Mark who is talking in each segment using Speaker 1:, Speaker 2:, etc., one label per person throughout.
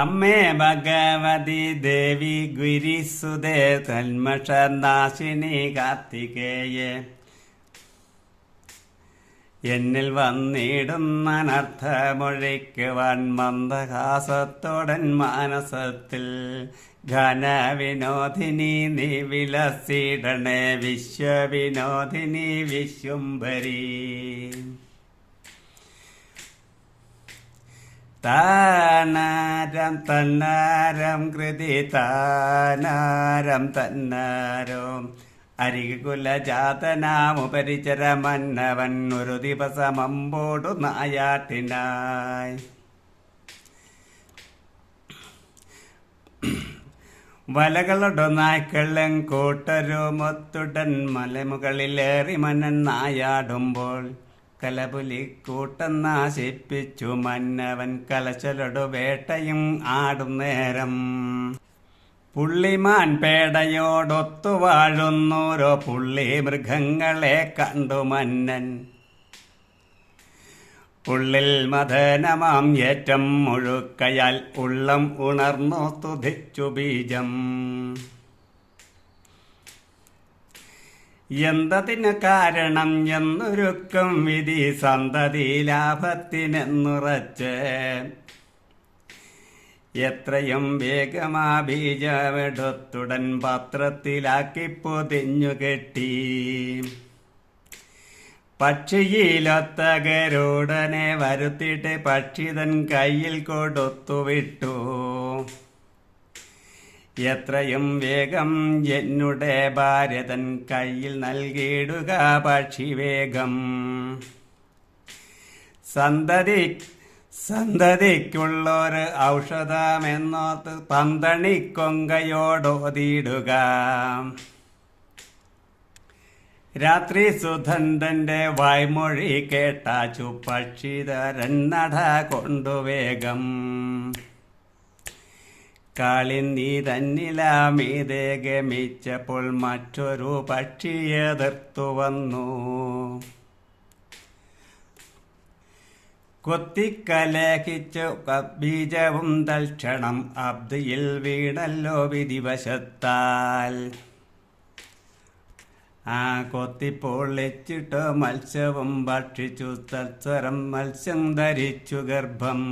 Speaker 1: അമ്മേ ഭഗവതി ദേവി ഗുരിസുതേ തന്മഷനാശിനി കാർത്തികേയെ. എന്നിൽ വന്നിടുന്ന അനർത്ഥമൊഴിക്കുവാൻ മന്ദഹാസത്തോടൻ മാനസത്തിൽ ഘനവിനോദിനി നീ വിലസിടണേ വിശ്വവിനോദിനി വിശ്വംഭരി. താനാരം തന്നാരം കൃതി താനാരം തന്നാരം. മന്നവൻ ഒരു ദിവസം അമ്പോടു നായാട്ടിനായി. വലകളുടെ നായ്ക്കളും കൂട്ടരുമൊത്തുടൻ മലമുകളിലേറി മനൻ നായാടുമ്പോൾ കലപുലി കൂട്ടം നാശിപ്പിച്ചു മന്നവൻ കലശലൊടു വേട്ടയും ആടും നേരം. പുള്ളിമാൻ പേടയോടൊത്തു വാഴുന്നോരോ പുള്ളി മൃഗങ്ങളെ കണ്ടു മന്നൻ. ഉള്ളിൽ മദനമാം ഏറ്റം മുഴുക്കയാൽ ഉള്ളം ഉണർന്നു തുതിച്ചു ബീജം. എന്തതിന് കാരണം എന്നൊരുക്കും വിധി സന്തതി ലാഭത്തിനെന്നുറച്ച്. എത്രയും വേഗമാ ബീജമെടുത്തുടൻ പാത്രത്തിലാക്കി പൊതിഞ്ഞു കെട്ടി. പക്ഷിയിലൊത്ത ഗരുടനെ വരുത്തിയിട്ട് പക്ഷിതൻ കയ്യിൽ കൊടുത്തു വിട്ടു. എത്രയും വേഗം എന്നുടെ ഭാരതൻ കയ്യിൽ നൽകിയിടുക പക്ഷി വേഗം സന്തതി സന്തതിക്കുള്ളൊരു ഔഷധമെന്നോത്ത് പന്തണിക്കൊങ്കയോടോതിയിടുക രാത്രി സുധന്തന്റെ വായ്മൊഴി കേട്ടാച്ചു പക്ഷിതരൻ നട കൊണ്ടുവേഗം. കാളിന്തി തന്നിലാമീതെ ഗമിച്ചപ്പോൾ മറ്റൊരു പക്ഷി എതിർത്തു വന്നു. കൊത്തിക്കലേഹിച്ച് ബീജവും തൽക്ഷണം അബ്ദിയിൽ വീണല്ലോ വിധിവശത്താൽ. ആ കൊത്തിപ്പൊള്ളിച്ചിട്ട് മത്സ്യവും ഭക്ഷിച്ചു തത്സരം മത്സ്യം ധരിച്ചു ഗർഭം.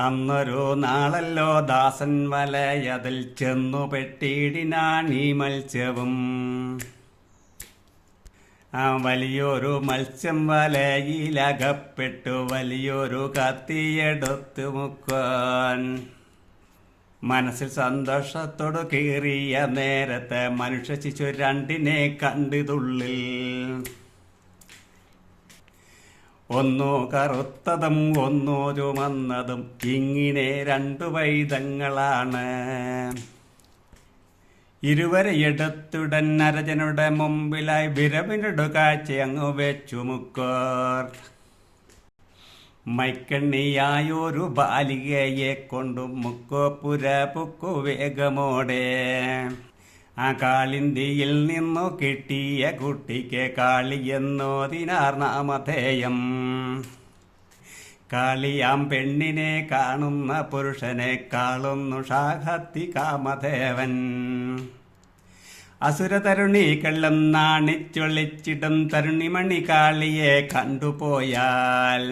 Speaker 1: അന്നൊരു നാളല്ലോ ദാസൻ വലയതിൽ ചെന്നു പെട്ടിടിനാൻ ഈ മത്സ്യവും. ആ വലിയൊരു മത്സ്യം വലയിലകപ്പെട്ടു വലിയൊരു കത്തിയെടുത്തു മുക്കാൻ. മനസ്സിൽ സന്തോഷത്തോടു കീറിയ നേരത്തെ മനുഷ്യ ശിശു രണ്ടിനെ കണ്ടിതുള്ളിൽ. ഒന്നു കറുത്തതും ഒന്നോ ചുമന്നതും ഇങ്ങനെ രണ്ടു വൈദങ്ങളാണ്. ഇരുവരെ എടുത്തുടൻ നരജനുടെ മുമ്പിലായി വിരവിനടു കാഴ്ച അങ്ങ് വെച്ചു മുക്കോർ. മൈക്കണ്ണിയായൊരു ബാലികയെ കൊണ്ടു മുക്കോപ്പുര പുക്കു വേഗമോടെ. ആ കാളിന്തിയിൽ നിന്നു കിട്ടിയ കുട്ടിക്ക് കാളി എന്നോതിനാർ നാമധേയം. കാളിയാം പെണ്ണിനെ കാണുന്ന പുരുഷനെ കാളുന്നു ഷാഹത്തി കാമദേവൻ അസുരതരുണി കള്ളം നാണിച്ചൊളിച്ചിടും തരുണിമണി കാളിയെ കണ്ടുപോയാൽ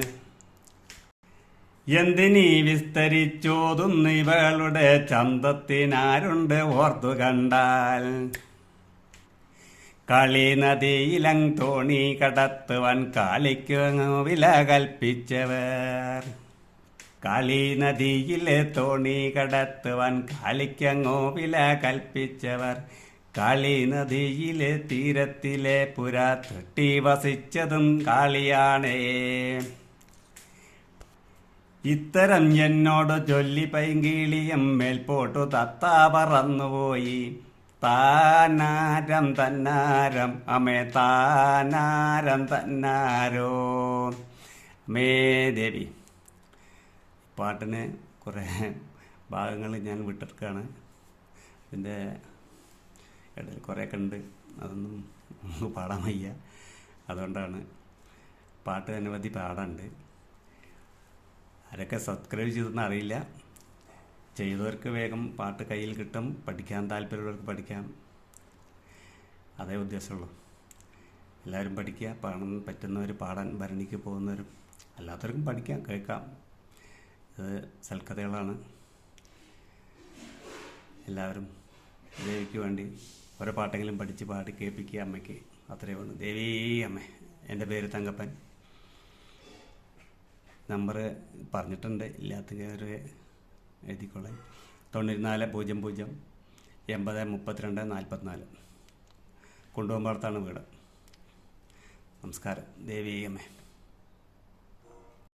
Speaker 1: എന്തിനീ വിസ്തരിച്ചോതുന്നു ഇവളുടെ ചന്തത്തിനാരുണ്ട് ഓർത്തു കണ്ടാൽ? കളി നദിയിലം തോണി കടത്തുവാൻ കാളിക്കു വില കൽപ്പിച്ചവർ. കളി നദിയിലെ തോണി കടത്തുവാൻ കാളിക്കങ്ങോ വില കൽപ്പിച്ചവർ. കളി നദിയിലെ തീരത്തിലെ പുര തൊട്ടി വസിച്ചതും കാളിയാണേ. ഇത്തരം എന്നോട് ചൊല്ലി പൈങ്കിളിയും മേൽപോട്ടു തത്ത പറന്നുപോയി. താനാരം തന്നാരം അമേ താനാരം തന്നാരോ? മേ ദേവി. പാട്ടിന് കുറേ ഭാഗങ്ങൾ ഞാൻ വിട്ടെടുക്കുകയാണ് ഇതിന്റെ ഇടയിൽ കുറേയൊക്കെ ഉണ്ട്. അതൊന്നും പാടാൻ വയ്യ. അതുകൊണ്ടാണ് പാട്ട് അനവധി പാടാനുണ്ട് ആരൊക്കെ സബ്സ്ക്രൈബ് ചെയ്തെന്ന് അറിയില്ല. ചെയ്തവർക്ക് വേഗം പാട്ട് കയ്യിൽ കിട്ടും. പഠിക്കാൻ താല്പര്യമുള്ളവർക്ക് പഠിക്കാം. അതേ ഉദ്ദേശമുള്ളൂ. എല്ലാവരും പഠിക്കുക. പാടാൻ പറ്റുന്നവർ പാടാൻ ഭരണിക്ക് പോകുന്നവരും അല്ലാത്തവർക്കും പഠിക്കാം കേൾക്കാം. ഇത് സൽക്കഥകളാണ്. എല്ലാവരും ദേവിക്ക് വേണ്ടി ഓരോ പാട്ടെങ്കിലും പഠിച്ച് പാടി കേൾപ്പിക്കുക അമ്മയ്ക്ക്. അത്രയേ ഉള്ളൂ. ദേവീ അമ്മ എന്റെ പേര് തങ്കപ്പൻ. നമ്പർ പറഞ്ഞിട്ടുണ്ട്. ഇല്ലാത്തവർ എഴുതിക്കോളെ തൊണ്ണൂറ്റിനാല് പൂജ്യം പൂജ്യം എൺപത് മുപ്പത്തിരണ്ട് നാൽപ്പത്തിനാല് കൊണ്ടുപോകുമ്പോഴത്താണ് വീട്. നമസ്കാരം. ദേവി അമ്മേ